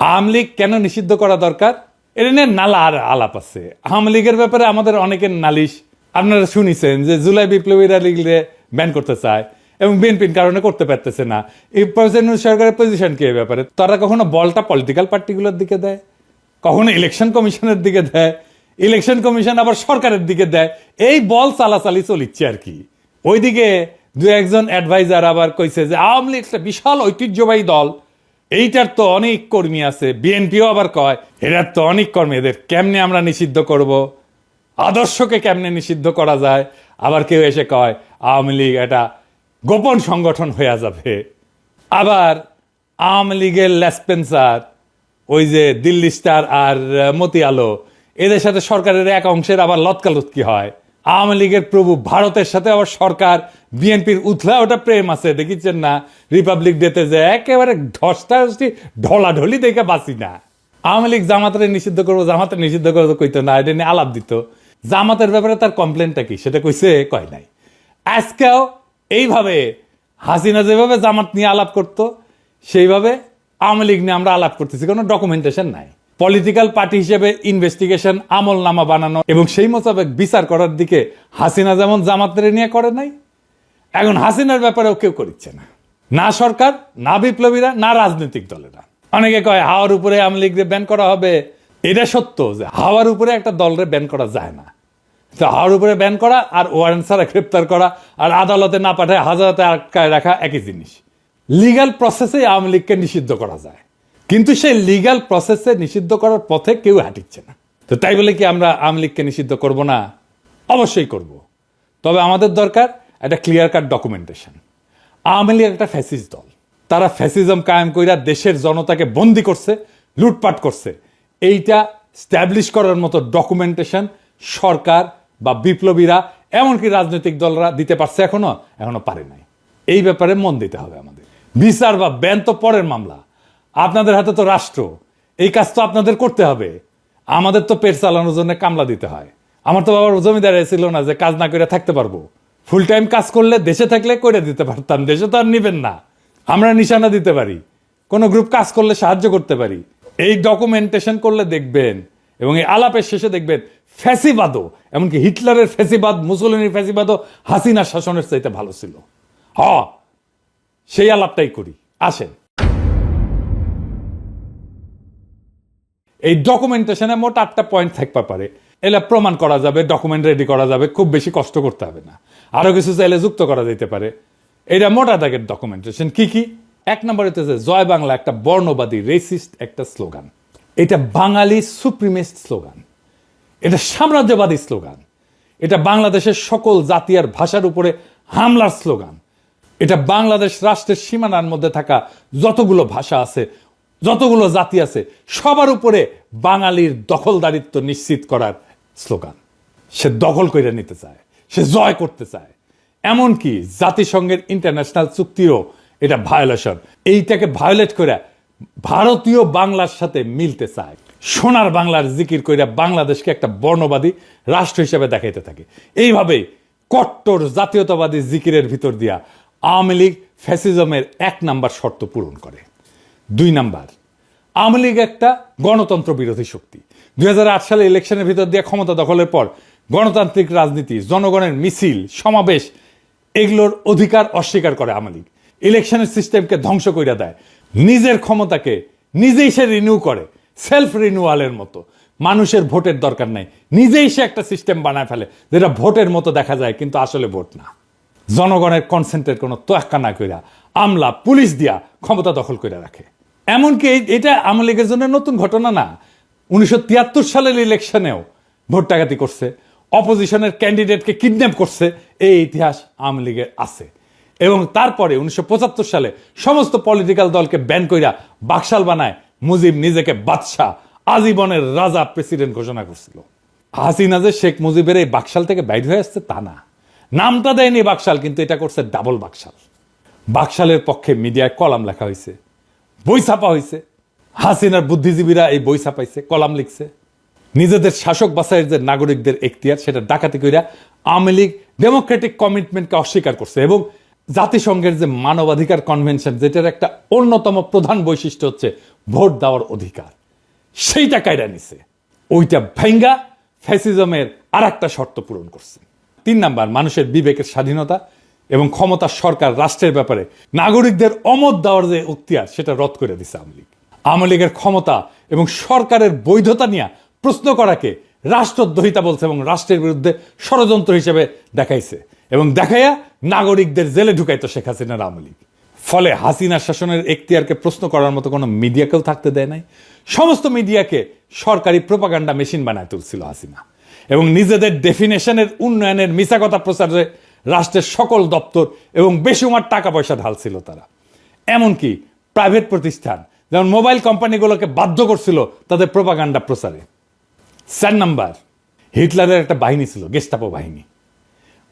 আওয়ামী লীগ কেন নিষিদ্ধ করা দরকার? এটা নিয়ে নালা আর আলাপ আছে। আওয়ামী লীগের ব্যাপারে আমাদের অনেকের নালিশ। আপনারা শুনেছেন যে জুলাই বিপ্লবীরা লীগরে ব্যান করতে চায় এবং বিএনপির কারণে করতে পারতেছে না। এই সরকারের পজিশন কি ব্যাপারে? তারা কখনো বলটা পলিটিক্যাল পার্টিগুলোর দিকে দেয়? কখনো ইলেকশন কমিশনের দিকে দেয়? ইলেকশন কমিশন আবার সরকারের দিকে দেয়? এই বল চালাচালি চলিচ্ছে আর কি। ওইদিকে দু একজন অ্যাডভাইজার আবার কইছে যে আওয়ামী লীগ একটা বিশাল ঐতিহ্যবাহী দল। এইটার তো অনেক কর্মী আছে, বিএনপিও আবার কয় এটার তো অনেক কর্মী, এদের কেমনে আমরা নিষিদ্ধ করব? আদর্শকে কেমনে নিষিদ্ধ করা যায়? আবার কেউ এসে কয়, আওয়ামী লীগ এটা গোপন সংগঠন হয়ে যাবে। আবার আওয়ামী লীগের লেসপেন্সার, ওই যে দিল্লি স্টার আর মতি আলো, এদের সাথে সরকারের এক অংশের আবার লতকালুতকি হয়। আওয়ামী লীগের প্রভু ভারতের সাথে আবার সরকার, বিএনপির উথলা ওটা প্রেম আছে দেখিচ্ছেন না? রিপাবলিক ডেতে যে একেবারে ধস্তা ঢলাঢলি দেখে বাঁচি না। আওয়ামী লীগ জামাতের নিষিদ্ধ করব, জামাতের নিষিদ্ধ করব কইতো না, এটা নিয়ে আলাপ দিত। জামাতের ব্যাপারে তার কমপ্লেনটা কি? সেটা কইছে, কয় নাই। আজকেও এইভাবে হাসিনা যেভাবে জামাত নিয়ে আলাপ করতো, সেইভাবে আওয়ামী লীগ নিয়ে আমরা আলাপ করতেছি, কোনো ডকুমেন্টেশন নাই। পলিটিক্যাল পার্টি হিসেবে ইনভেস্টিগেশন আমল নামা বানানো এবং সেই মোতাবেক বিচার করার দিকে হাসিনা যেমন জামাতের নিয়ে করে নাই, এখন হাসিনার ব্যাপারেও কেউ করিচ্ছে না। না সরকার, না বিপ্লবীরা, না রাজনৈতিক দলেরা। অনেকে কয়, হাওয়ার উপরে আওয়ামী লীগ ব্যান করা হবে। এটা সত্য যে হাওয়ার উপরে একটা দলরে ব্যান করা যায় না। তো হাওয়ার উপরে ব্যান করা আর ওয়ারেন্ট ছাড়া গ্রেপ্তার করা আর আদালতে না পাঠায় হাজারতে আটকায় রাখা একই জিনিস। লিগ্যাল প্রসেসে আওয়ামী লীগকে নিষিদ্ধ করা যায়। কিন্তু সেই লিগ্যাল প্রসেসে নিষিদ্ধ করার পথে কেউ হাঁটিচ্ছে না। তো তাই বলে কি আমরা আওয়ামী লীগকে নিষিদ্ধ করব না? অবশ্যই করব। তবে আমাদের দরকার একটা clear cut documentation Awami League একটা ফ্যাসিস্ট দল। তারা ফ্যাসিজম কায়েম কইরা দেশের জনতাকে বন্দি করছে, লুটপাট করছে। এইটা স্ট্যাবলিশ করার মতো ডকুমেন্টেশন সরকার বা বিপ্লবীরা, এমনকি রাজনৈতিক দলরা দিতে পারছে এখনও এখনও পারে নাই। এই ব্যাপারে মন দিতে হবে আমাদের। বিচার বা ব্যান তো পরের মামলা। আপনাদের হাতে তো রাষ্ট্র। এই কাজ তো আপনাদের করতে হবে। আমাদের তো পেট চালানোর জন্য কামলা দিতে হয়। আমার তো বাবার জমিদার ছিল না যে কাজ না করে থাকতে পারব। ফুল টাইম কাজ করলে দেশে থাকলে করে দিতে পারতাম, দেশে তো আর নিবেন না। আমরা নিশানা দিতে পারি। কোনো গ্রুপ কাজ করলে সাহায্য করতে পারি। এই ডকুমেন্টেশন করলে দেখবেন এবং এই আলাপের শেষে দেখবেন ফ্যাসিবাদও, এমনকি হিটলারের ফ্যাসিবাদ মুসলিনের ফ্যাসিবাদও হাসিনা শাসনের চাইতে ভালো ছিল। হ, সেই আলাপটাই করি। আসেন। এই ডকুমেন্টেশনে মোট আটটা পয়েন্ট থাকতে পারে। এলা প্রমাণ করা যাবে ডকুমেন্ট রেডি করা যাবে, খুব বেশি কষ্ট করতে হবে না। আরও কিছু চাইলে যুক্ত করা যেতে পারে। এটা মোটা দাগের ডকুমেন্টেশন কি কি? এক নম্বরে হচ্ছে জয় বাংলা একটা বর্ণবাদী রেসিস্ট একটা স্লোগান এটা বাঙালি সুপ্রিমেস্ট স্লোগান এটা সাম্রাজ্যবাদী স্লোগান এটা বাংলাদেশের সকল জাতি আর ভাষার উপরে হামলার স্লোগান এটা বাংলাদেশ রাষ্ট্রের সীমানার মধ্যে থাকা যতগুলো ভাষা আছে যতগুলো জাতি আছে, সবার উপরে বাঙালির দখলদারিত্ব নিশ্চিত করার স্লোগান। সে দখল করে নিতে চায়, সে জয় করতে চায়। এমনকি জাতিসংঘের ইন্টারন্যাশনাল চুক্তিরও এটা ভায়োলেশন এইটাকে ভায়োলেট করে ভারতীয় বাংলার সাথে মিলতে চায়। সোনার বাংলার জিকির কইরা বাংলাদেশকে একটা বর্ণবাদী রাষ্ট্র হিসেবে দেখাইতে থাকে। এইভাবেই কট্টর জাতীয়তাবাদী জিকিরের ভিতর দিয়া আওয়ামী লীগ ফ্যাসিজমের এক নাম্বার শর্ত পূরণ করে। দুই নাম্বার, আওয়ামী লীগ একটা গণতন্ত্র বিরোধী শক্তি। দুই হাজার আট সালে ইলেকশনের ভিতর দিয়ে ক্ষমতা দখলের পর গণতান্ত্রিক রাজনীতি, জনগণের মিছিল, সমাবেশ, এগুলোর অধিকার অস্বীকার করে আওয়ামী লীগ। ইলেকশনের সিস্টেমকে ধ্বংস করে দেয়। নিজের ক্ষমতাকে নিজেই সে রিনিউ করে সেলফ রিনিউয়ালের মতো। মানুষের ভোটের দরকার নাই। নিজেই সে একটা সিস্টেম বানায় ফেলে, যেটা ভোটের মতো দেখা যায়, কিন্তু আসলে ভোট না। জনগণের কনসেন্টের কোনো তোয়াক্কা না কইরা আমলা, পুলিশ দিয়া ক্ষমতা দখল করে রাখে। এমনকি এটা আওয়ামী লীগের জন্য নতুন ঘটনা না। উনিশশো তিয়াত্তর সালের ইলেকশনেও ভোট ডাকাতি করছে অপোজিশনের ক্যান্ডিডেটকে কিডন্যাপ করছে, এই ইতিহাস আওয়ামী লীগের আছে। এবং তারপরে উনিশশো পঁচাত্তর সালে সমস্ত পলিটিক্যাল দলকে ব্যান কইরা বাকশাল বানায় মুজিব নিজেকে বাদশাহ, আজীবনের রাজা প্রেসিডেন্ট ঘোষণা করছিল। হাসিনা যে শেখ মুজিবের এই বাকশাল থেকে বাইর হয়ে আসছে তা না। নামটা দেয়নি বাকশাল, কিন্তু এটা করছে ডাবল বাকশাল। বাকশালের পক্ষে মিডিয়ায় কলাম লেখা হয়েছে বই ছাপা হয়েছে হাসিনার বুদ্ধিজীবীরা এই বই ছাপাইছে, কলাম লিখছে। নিজেদের শাসক বাছাইয়ের যে নাগরিকদের এখতিয়ার, সেটা ডাকাতি কইরা আওয়ামী লীগ ডেমোক্রেটিক কমিটমেন্টকে অস্বীকার করছে এবং জাতিসংঘের যে মানবাধিকার কনভেনশন, যেটার একটা অন্যতম প্রধান বৈশিষ্ট্য হচ্ছে ভোট দেওয়ার অধিকার। সেইটা কায়রা নিছে। ওইটা ভেঙ্গা ফ্যাসিজমের আর একটা শর্ত পূরণ করছে। তিন নাম্বার, মানুষের বিবেকের স্বাধীনতা। এবং ক্ষমতার সরকার রাষ্ট্রের ব্যাপারে নাগরিকদের অমত দেওয়ার যে উক্তিয়ার, সেটা রদ করে দিছে আওয়ামী লীগ। আওয়ামী লীগের ক্ষমতা এবং সরকারের বৈধতা নিয়ে প্রশ্ন করাকে রাষ্ট্রদ্রোহিতা বলছে এবং রাষ্ট্রের বিরুদ্ধে ষড়যন্ত্র হিসেবে দেখাইছে। এবং দেখাইয়া নাগরিকদের জেলে ঢুকাইতো শেখ হাসিনার আওয়ামী লীগ। ফলে হাসিনা শাসনের এখতিয়ারকে প্রশ্ন করার মতো কোনো মিডিয়াকেও থাকতে দেয় নাই। সমস্ত মিডিয়াকে সরকারি প্রোপাগান্ডা মেশিন বানায় তুলছিল হাসিনা। এবং নিজেদের ডেফিনেশনের উন্নয়নের মিশা কথা প্রচারে রাষ্ট্রের সকল দপ্তর এবং বেসুমার টাকা পয়সা ঢালছিল তারা। এমনকি প্রাইভেট প্রতিষ্ঠান, যেমন মোবাইল কোম্পানিগুলোকে বাধ্য করছিল তাদের প্রোপাগান্ডা প্রচারে। চার নাম্বার, হিটলারের একটা বাহিনী ছিল গেস্টাপো বাহিনী।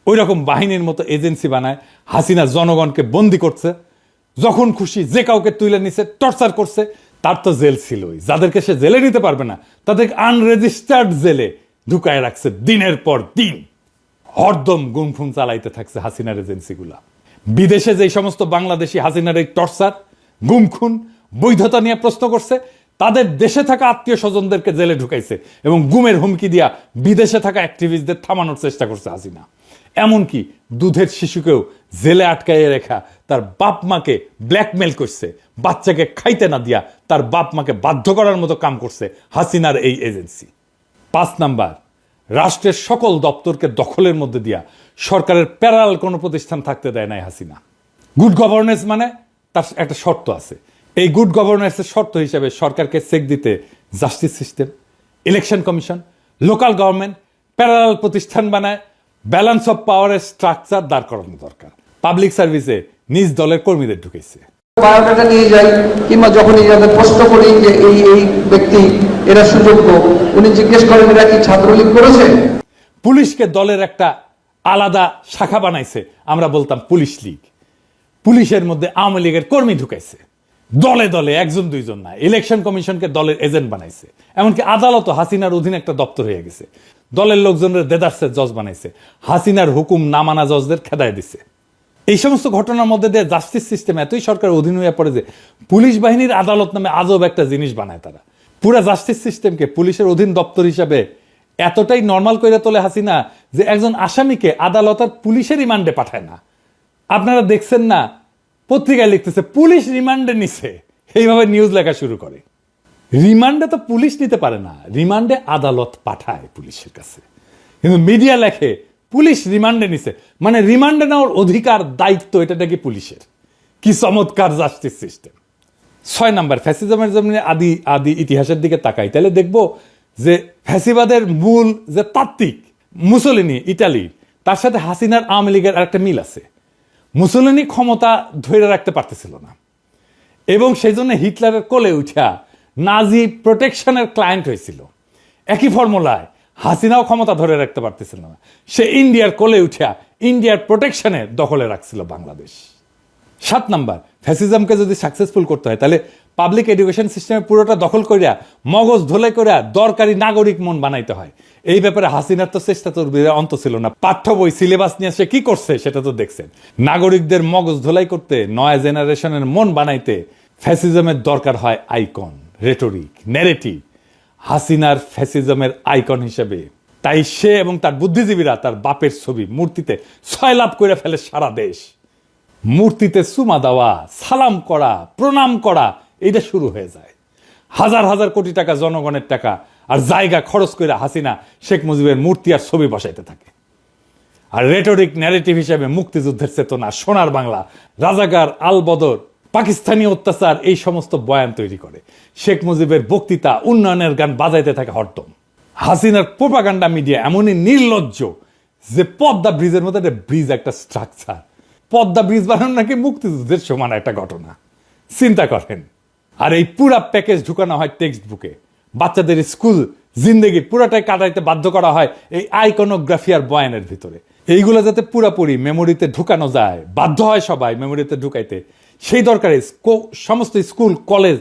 ওই রকম বাহিনীর মতো এজেন্সি বানায় হাসিনা জনগণকে বন্দি করছে, যখন খুশি যে কাউকে তুলে নিছে টর্চার করছে, তার তো জেল ছিলই। যাদেরকে সে জেলে নিতে পারবে না, তাদেরকে আনরেজিস্টার্ড জেলে ঢুকায় রাখছে দিনের পর দিন। হরদম গুমফুম চালাইতে থাকছে হাসিনার এজেন্সিগুলা। বিদেশে যেই সমস্ত বাংলাদেশি হাসিনার এই টর্চার, গুমখুন, বৈধতা নিয়ে প্রশ্ন করছে, তাদের দেশে থাকা আত্মীয় স্বজনদেরকে জেলে ঢুকাইছে এবং গুমের হুমকি দিয়া বিদেশে থাকা অ্যাক্টিভিস্টদের থামানোর চেষ্টা করছে হাসিনা। এমনকি দুধের শিশুকেও জেলে আটকাইয়ে রেখা তার বাপ মাকে ব্ল্যাকমেল করছে, বাচ্চাকে খাইতে না দিয়া তার বাপ মাকে বাধ্য করার মতো কাম করছে হাসিনার এই এজেন্সি। পাঁচ নাম্বার রাষ্ট্রের সকল দপ্তরকে দখলের মধ্যে দিয়া সরকারের প্যারাল কোনো প্রতিষ্ঠান থাকতে দেয় নাই হাসিনা। গুড গভর্নেন্স মানে তার একটা শর্ত আছে। এই গুড গভর্নেন্সের শর্ত হিসেবে সরকারকে চেক দিতে justice system election commission local government parallel প্রতিষ্ঠান বানায় ব্যালেন্স অফ পাওয়ারের স্ট্রাকচার দাঁড় করানো দরকার। পাবলিক সার্ভিসে নিজ দলের কর্মীদের ঢুকেছে বায়োডাটা নিয়ে যাই, কিংবা যাদের প্রশ্ন করি যে এই এই ব্যক্তি, এরা সুযোগ্য, উনি জিজ্ঞেস করেন, এরা কি ছাত্রলীগ করেছে? পুলিশকে দলের একটা আলাদা শাখা বানাইছে। আমরা বলতাম পুলিশ লীগ। পুলিশের মধ্যে আওয়ামী লীগের কর্মী ঢুকাইছে। দলে দলে একজন, দুইজন না, ইলেকশন কমিশনকে দলের এজেন্ট বানাইছে। এমনকি আদালত হাসিনার অধীনে একটা দপ্তর হয়ে গেছে। দলের লোকজনের দেদার্সের জজ বানাইছে। হাসিনার হুকুম না মানা জজদের খেদায় দিছে। এই সমস্ত ঘটনার মধ্যে দিয়ে জাস্টিস সিস্টেম এতই সরকার অধীন হয়ে পড়ে যে পুলিশ বাহিনীর আদালত নামে আজব একটা জিনিস বানায় তারা। পুরা জাস্টিস সিস্টেমকে পুলিশের অধীন দপ্তর হিসাবে এতটাই নর্মাল করে তোলে হাসিনা যে একজন আসামিকে আদালত আর পুলিশের রিমান্ডে পাঠায় না। আপনারা দেখছেন না, পত্রিকায় লিখতেছে, পুলিশ রিমান্ডে নিছে। এইভাবে নিউজ লেখা শুরু করে। রিমান্ডে তো পুলিশ নিতে পারে না, রিমান্ডে আদালত পাঠায় পুলিশের কাছে। কিন্তু মিডিয়া লেখে পুলিশ রিমান্ডে নিছে। মানে রিমান্ডে নেওয়ার অধিকার, দায়িত্ব এটা নাকি পুলিশের? কি চমৎকার জাস্টিস সিস্টেম ছয় নাম্বার, ফ্যাসিজমের জন্য আদি আদি ইতিহাসের দিকে তাকাই। তাহলে দেখব যে ফ্যাসিবাদের মূল যে তাত্ত্বিক মুসলিনি, ইটালি, তার সাথে হাসিনার আওয়ামী লীগের আরেকটা মিল আছে। মুসলিনি ক্ষমতা ধরে রাখতে পারতেছিল না। এবং সেই জন্য হিটলারের কোলে উঠা নাজি প্রোটেকশনের ক্লায়েন্ট হয়েছিল। একই ফর্মুলায় হাসিনাও ক্ষমতা ধরে রাখতে পারতেছিল না। সে ইন্ডিয়ার কোলে উঠিয়া ইন্ডিয়ার প্রোটেকশনে দখলে রাখছিল বাংলাদেশ। সাত নাম্বার ফ্যাসিজমকে যদি সাকসেসফুল করতে হয়, তাহলে পাবলিক এডুকেশন সিস্টেমে পুরোটা দখল করিয়া, মগজ ধোলাই করিয়া দরকারি নাগরিক মন বানাইতে হয়। এই ব্যাপারে হাসিনার তো চেষ্টা তোর অন্ত ছিল না। পাঠ্য বই সিলেবাস নিয়ে সে কি করছে সেটা তো দেখছেন। নাগরিকদের মগজ ধোলাই করতে, নয়া জেনারেশনের মন বানাইতে ফ্যাসিজমের দরকার হয় আইকন রেটরিক ন্যারেটিভ হাসিনার ফ্যাসিজমের আইকন হিসেবে। তাই সে এবং তার বুদ্ধিজীবীরা তার বাপের ছবি মূর্তিতে ছয় লাভ করে ফেলে সারা দেশ। মূর্তিতে সুমা দেওয়া, সালাম করা, প্রণাম করা এটা শুরু হয়ে যায়। হাজার হাজার কোটি টাকা জনগণের টাকা আর জায়গা খরচ করে হাসিনা, শেখ মুজিবের মূর্তি আর ছবি বসাইতে থাকে। আর রেটরিক ন্যারেটিভ হিসেবে মুক্তিযুদ্ধের চেতনা, সোনার বাংলা, রাজাকার আলবদর পাকিস্তানি অত্যাচার এই সমস্ত বয়ান তৈরি করে। শেখ মুজিবের বক্তৃতা, উন্নয়নের গান বাজাইতে থাকে হরদম। হাসিনার প্রোপাগান্ডা মিডিয়া এমনই নির্লজ্জ যে পদ্মা ব্রিজের মধ্যে একটা ব্রিজ, একটা স্ট্রাকচার পদ্মা ব্রিজ বানানো নাকি মুক্তিযুদ্ধের সমান একটা ঘটনা। চিন্তা করেন। আর এই পুরা প্যাকেজ ঢুকানো হয় টেক্সট বুকে বাচ্চাদের স্কুল জিন্দেগি পুরাটাই কাটাইতে বাধ্য করা হয় এই আইকনোগ্রাফি আর বয়ানের ভিতরে। এইগুলো যাতে পুরাপুরি মেমোরিতে ঢুকানো যায়, বাধ্য হয় সবাই মেমোরিতে ঢুকাইতে। সেই দরকারে সমস্ত স্কুল, কলেজ,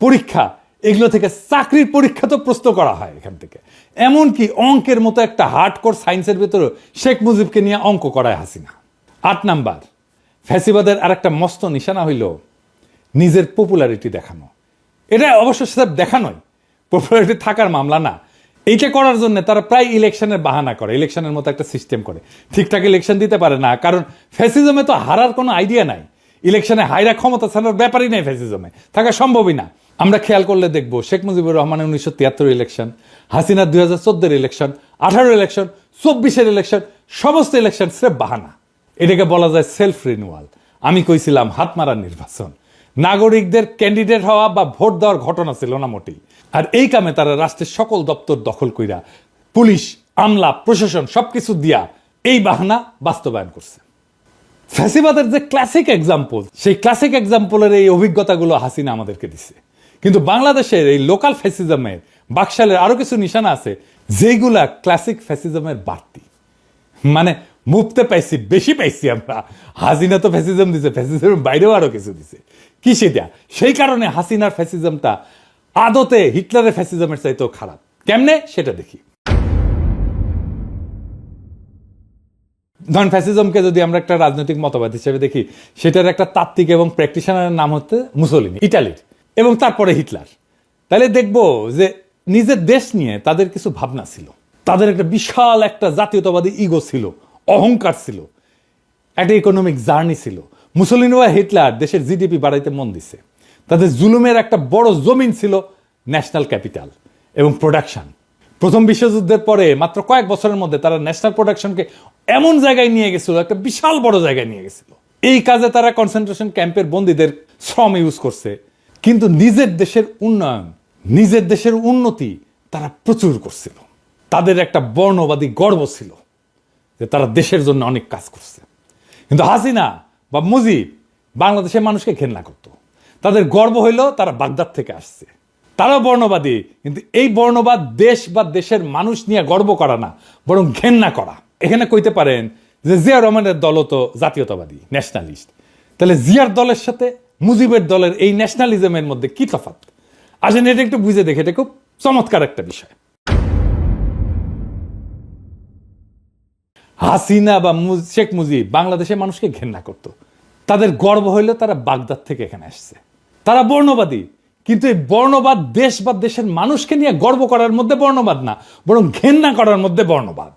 পরীক্ষা, এগুলো থেকে চাকরির পরীক্ষা তো প্রশ্ন করা হয় এখান থেকে। এমনকি অঙ্কের মতো একটা হার্ড কোর সায়েন্সের ভেতরে শেখ মুজিবকে নিয়ে অঙ্ক করায় হাসিনা। আট নাম্বার, ফ্যাসিবাদের আর একটা মস্ত নিশানা হইল নিজের পপুলারিটি দেখানো। এটা অবশ্য সেটা দেখানোই। পপুলারিটি থাকার মামলা না। এইটা করার জন্য তারা প্রায় ইলেকশনের বাহানা করে, ইলেকশনের মতো একটা সিস্টেম করে। ঠিকঠাক ইলেকশন দিতে পারে না, কারণ ফ্যাসিজমে তো হারার কোনো আইডিয়া নাই। ইলেকশনে হাইরা ক্ষমতা ছাড়ার ব্যাপারই নেই ফ্যাসিজমে। থাকা সম্ভবই না। আমরা খেয়াল করলে দেখব, শেখ মুজিবুর রহমানের উনিশশো তিয়াত্তর ইলেকশন, হাসিনার দুই হাজার চোদ্দের ইলেকশন, আঠারো ইলেকশন, চব্বিশের ইলেকশন, সমস্ত ইলেকশন স্রেফ বাহানা। এটাকে বলা যায় সেলফ রিনিউয়াল আমি কইছিলাম, হাত মারার নির্বাচন। নাগরিকদের ক্যান্ডিডেট হওয়া বা ভোট দেওয়ার ঘটনা ছিল না মোটেই। আর এই কামে তারা রাষ্ট্রের সকল দপ্তর দখল কইরা, পুলিশ, আমলা, প্রশাসন সবকিছু দিয়া এই বাহানা বাস্তবায়ন করছে। ফ্যাসিবাদের যে ক্লাসিক এক্সাম্পল সেই ক্লাসিক এক্সাম্পলের এই অভিজ্ঞতাগুলো হাসিনা আমাদেরকে দিছে। কিন্তু বাংলাদেশের এই লোকাল ফ্যাসিজমের বাকশালের আরও কিছু নিশানা আছে, যেগুলা ক্লাসিক ফ্যাসিজমের বাড়তি। মানে মুফতে পাইছি, বেশি পাইছি আমরা। হাসিনা তো ফ্যাসিজম দিছে ফ্যাসিজমের বাইরেও আরও কিছু দিছে। কি সেটা? সেই কারণে হাসিনার ফ্যাসিজমটা আদতে হিটলারের ফ্যাসিজমের চাইতেও খারাপ। কেমনে? সেটা দেখি। ধরেন ফ্যাসিজমকে যদি আমরা একটা রাজনৈতিক মতবাদ হিসেবে দেখি, সেটার একটা তাত্ত্বিক এবং প্র্যাকটিশনারের নাম হচ্ছে মুসলিনি ইটালির, এবং তারপরে হিটলার। তাহলে দেখব যে নিজের দেশ নিয়ে তাদের কিছু ভাবনা ছিল। তাদের একটা বিশাল একটা জাতীয়তাবাদী ইগো ছিল, অহংকার ছিল, একটা ইকোনমিক জার্নি ছিল। মুসলিনি বা হিটলার দেশের জিডিপি বাড়াইতে মন দিছে। তাদের জুলুমের একটা বড় জমিন ছিল ন্যাশনাল ক্যাপিটাল এবং প্রোডাকশন প্রথম বিশ্বযুদ্ধের পরে মাত্র কয়েক বছরের মধ্যে তারা ন্যাশনাল প্রোডাকশনকে এমন জায়গায় নিয়ে গেছিল, একটা বিশাল বড় জায়গায় নিয়ে গেছিল। এই কাজে তারা কনসেন্ট্রেশন ক্যাম্পের বন্দীদের শ্রম ইউজ করছে। কিন্তু নিজের দেশের উন্নয়ন, নিজের দেশের উন্নতি তারা প্রচুর করছিল। তাদের একটা বর্ণবাদী গর্ব ছিল যে তারা দেশের জন্য অনেক কাজ করছে। কিন্তু হাসিনা বা মুজিব বাংলাদেশের মানুষকে ঘেন্না করত। তাদের গর্ব হইল তারা বাগদাদ থেকে আসছে। তারাও বর্ণবাদী, কিন্তু এই বর্ণবাদ দেশ বা দেশের মানুষ নিয়ে গর্ব করা না, বরং ঘেন্না করা। এখানে কইতে পারেন যে জিয়া রহমানের দলও তো জাতীয়তাবাদী ন্যাশনালিস্ট তাহলে জিয়ার দলের সাথে মুজিবের দলের এই ন্যাশনালিজমের মধ্যে কি তফাৎ? আসেন, এটা একটু বুঝে দেখে, এটা খুব চমৎকার একটা বিষয়। হাসিনা বা শেখ মুজিব বাংলাদেশের মানুষকে ঘেন্না করত। তাদের গর্ব হইল তারা বাগদাদ থেকে এখানে আসছে। তারা বর্ণবাদী, কিন্তু এই বর্ণবাদ দেশ বা দেশের মানুষকে নিয়ে গর্ব করার মধ্যে বর্ণবাদ না, বরং ঘেন্না করার মধ্যে বর্ণবাদ।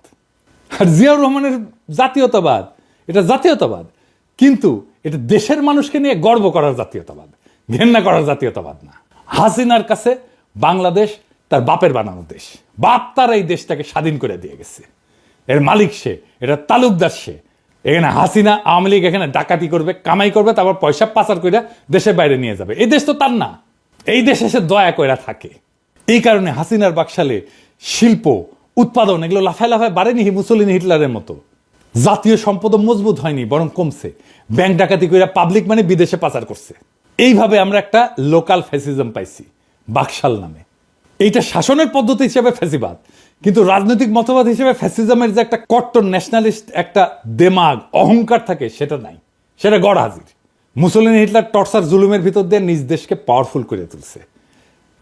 আর জিয়াউর রহমানের জাতীয়তাবাদ, এটা জাতীয়তাবাদ। কিন্তু এটা দেশের মানুষকে নিয়ে গর্ব করার জাতীয়তাবাদ, ঘেন্না করার জাতীয়তাবাদ না। হাসিনার কাছে বাংলাদেশ তার বাপের বানানো দেশ। বাপ তার এই দেশটাকে স্বাধীন করে দিয়ে গেছে। এর মালিক সে, এটা তালুকদার সে। এখানে হাসিনা, আওয়ামী লীগ এখানে ডাকাতি করবে, কামাই করবে, তারপর পয়সা পাচার করে দেশের বাইরে নিয়ে যাবে। এই দেশ তো তার না। এই দেশে সে দয়া কইরা থাকে। এই কারণে হাসিনার বাকশালে শিল্প উৎপাদন, এগুলো লাফায় লাফায় বাড়েনি মুসলিন হিটলারের মতো। জাতীয় সম্পদ মজবুত হয়নি, বরং কমছে। ব্যাংক ডাকাতি কইরা পাবলিক মানে বিদেশে পাচার করছে। এইভাবে আমরা একটা লোকাল ফ্যাসিজম পাইছি, বাকশাল নামে। এইটা শাসনের পদ্ধতি হিসেবে ফ্যাসিবাদ কিন্তু রাজনৈতিক মতবাদ হিসেবে ফ্যাসিজমের যে একটা কট্টর ন্যাশনালিস্ট একটা দেমাগ, অহংকার থাকে, সেটা নাই। সেটা গড় হাজির। মুসলিন হিটলার টর্চার জুলুমের ভিতর দিয়ে নিজ দেশকে পাওয়ারফুল করে তুলছে।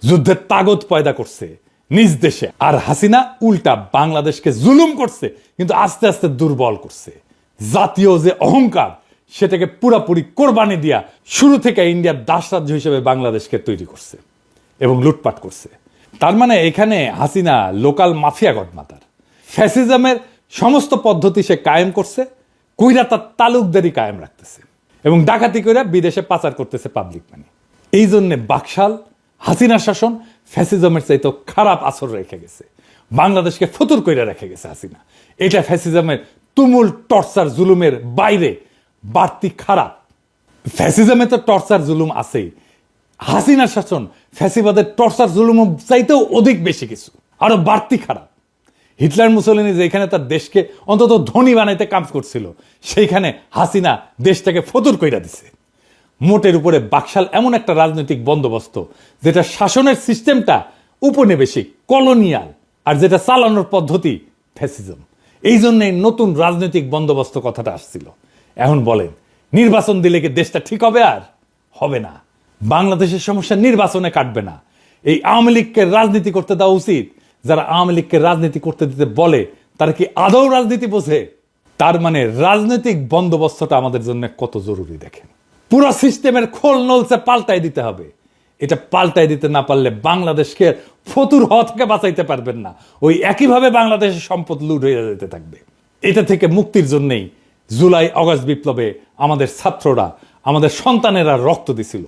যুদ্ধের তাগত পয়দা করছে। নিজ দেশে। আর হাসিনা উল্টা বাংলাদেশকে জুলুম করছে, কিন্তু আস্তে আস্তে দুর্বল করছে। জাতীয় যে অহংকার, সেটাকে পুরাপুরি কোরবানি দিয়া শুরু থেকে ইন্ডিয়ার দাস রাজ্য হিসেবে বাংলাদেশকে তৈরি করছে এবং লুটপাট করছে। তার মানে এখানে হাসিনা লোকাল মাফিয়া গডমাতার ফ্যাসিজমের সমস্ত পদ্ধতি সে কায়েম করছে, কইরা তার তালুকদারি কায়েম রাখতেছে এবং ডাকাতি কইরা বিদেশে পাচার করতেছে পাবলিক মানি এই জন্যে বাকশাল হাসিনা শাসন ফ্যাসিজমের চাইতেও খারাপ আসর রেখে গেছে। বাংলাদেশকে ফতুর কইরা রেখে গেছে হাসিনা। এটা ফ্যাসিজমের তুমুল টর্চার জুলুমের বাইরে বাড়তি খারাপ। ফ্যাসিজমে তো টর্চার জুলুম আছেই। হাসিনার শাসন ফ্যাসিবাদের টর্চার জুলুম চাইতেও অধিক বেশি কিছু, আরও বাড়তি খারাপ। হিটলার মুসলিনি যেখানে তার দেশকে অন্তত ধনী বানাইতে কাজ করছিল, সেইখানে হাসিনা দেশটাকে ফতুর কইরা দিছে। মোটের উপরে বাকশাল এমন একটা রাজনৈতিক বন্দোবস্ত, যেটা শাসনের সিস্টেমটা উপনিবেশিক, কলোনিয়াল, আর যেটা চালানোর পদ্ধতি ফ্যাসিজম। এই জন্যই নতুন রাজনৈতিক বন্দোবস্ত কথাটা আসছিল। এখন বলেন, নির্বাচন দিলে কি দেশটা ঠিক হবে আর হবে না? বাংলাদেশের সমস্যা নির্বাচনে কাটবে না। এই আওয়ামী লীগকে রাজনীতি করতে দেওয়া উচিত। যারা আওয়ামী লীগকে রাজনীতি করতে দিতে বলে, তারা কি আদৌ রাজনীতি বোঝে? তার মানে রাজনৈতিক বন্দোবস্তটা আমাদের জন্য কত জরুরি দেখেন। পুরো সিস্টেমের খোল নলসে পাল্টাই দিতে হবে। এটা পাল্টাই দিতে না পারলে বাংলাদেশকে ফতুর হওয়া থেকে বাঁচাইতে পারবেন না। ওই একইভাবে বাংলাদেশের সম্পদ লুট হয়ে যেতে থাকবে। এটা থেকে মুক্তির জন্যেই জুলাই, অগস্ট বিপ্লবে আমাদের ছাত্ররা, আমাদের সন্তানেরা রক্ত দিছিল।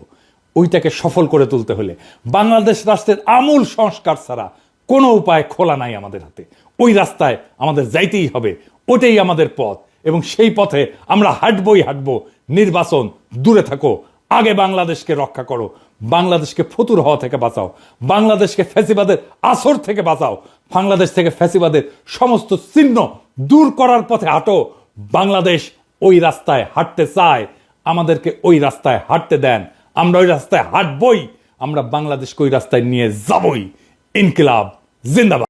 ওইটাকে সফল করে তুলতে হলে বাংলাদেশ রাষ্ট্রের আমূল সংস্কার ছাড়া কোনো উপায় খোলা নাই আমাদের হাতে। ওই রাস্তায় আমাদের যাইতেই হবে ওটাই আমাদের পথ। এবং সেই পথে আমরা হাঁটবই হাঁটবো নির্বাচন, দূরে থাকো। আগে বাংলাদেশকে রক্ষা করো। বাংলাদেশকে ফতুর হওয়া থেকে বাঁচাও। বাংলাদেশকে ফ্যাসিবাদের আসর থেকে বাঁচাও। বাংলাদেশ থেকে ফ্যাসিবাদের সমস্ত চিহ্ন দূর করার পথে হাঁটো। বাংলাদেশ ওই রাস্তায় হাঁটতে চায়। আমাদেরকে ওই রাস্তায় হাঁটতে দেন। আমরা ওই রাস্তায় হাঁটবই। আমরা বাংলাদেশকে ওই রাস্তায় নিয়ে যাবই। ইনকিলাব, জিন্দাবাদ।